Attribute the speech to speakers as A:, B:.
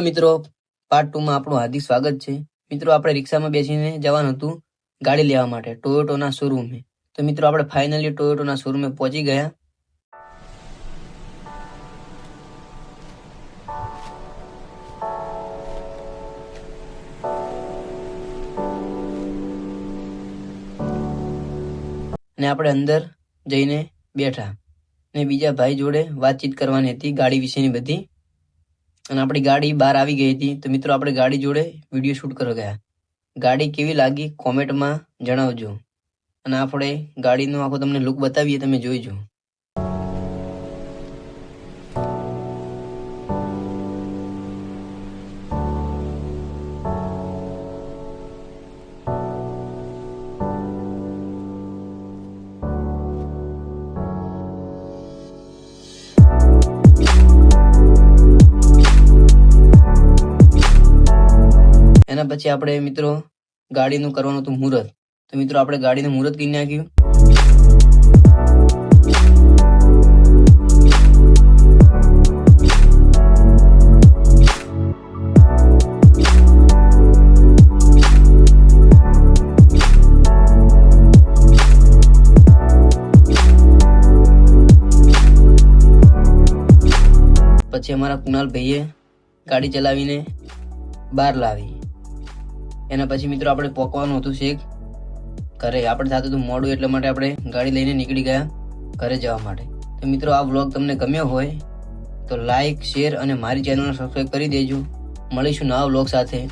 A: મિત્રો part two માં આપણું હાર્દિક સ્વાગત છે. મિત્રો, આપણે રિક્ષામાં બેસીને જવાનું હતું ગાડી લેવા માટે ટોયોટોના શોરૂમે તો મિત્રો, આપણે ફાઇનલી ટોયોટોના શોરૂમે પહોંચી ગયા. ને આપણે અંદર જઈને બેઠા. ને બીજા ભાઈ જોડે વાતચીત કરવાની હતી ગાડી વિશેની બધી. અને આપણી ગાડી બહાર આવી ગઈ હતી. તો મિત્રો, આપણે ગાડી જોડે વીડિયો શૂટ કરવા ગયા. ગાડી કેવી લાગી? કોમેન્ટમાં જણાવજો. અને આપણે ગાડીનો આખો તમને લુક બતાવીએ, તમે જોઈજો. એના પછી આપણે મિત્રો ગાડીનું કરવાનું હતું મુહૂર્ત. તો મિત્રો આપણે ગાડીનું મુહૂર્ત કરી નાખ્યું. પછી અમારા કુણાલ ભાઈએ ગાડી ચલાવીને બહાર લાવી. એના પછી મિત્રો આપણે પોકવાનું હતું શેક. ઘરે આપણે થતું હતું મોડું એટલા માટે આપણે ગાડી લઈને નીકળી ગયા ઘરે જવા માટે. તો મિત્રો આ વ્લોગ તમને ગમ્યો હોય તો લાઈક, શેર અને મારી ચેનલને સબસ્ક્રાઈબ કરી દેજો. મળીશું નવા વ્લોગ સાથે.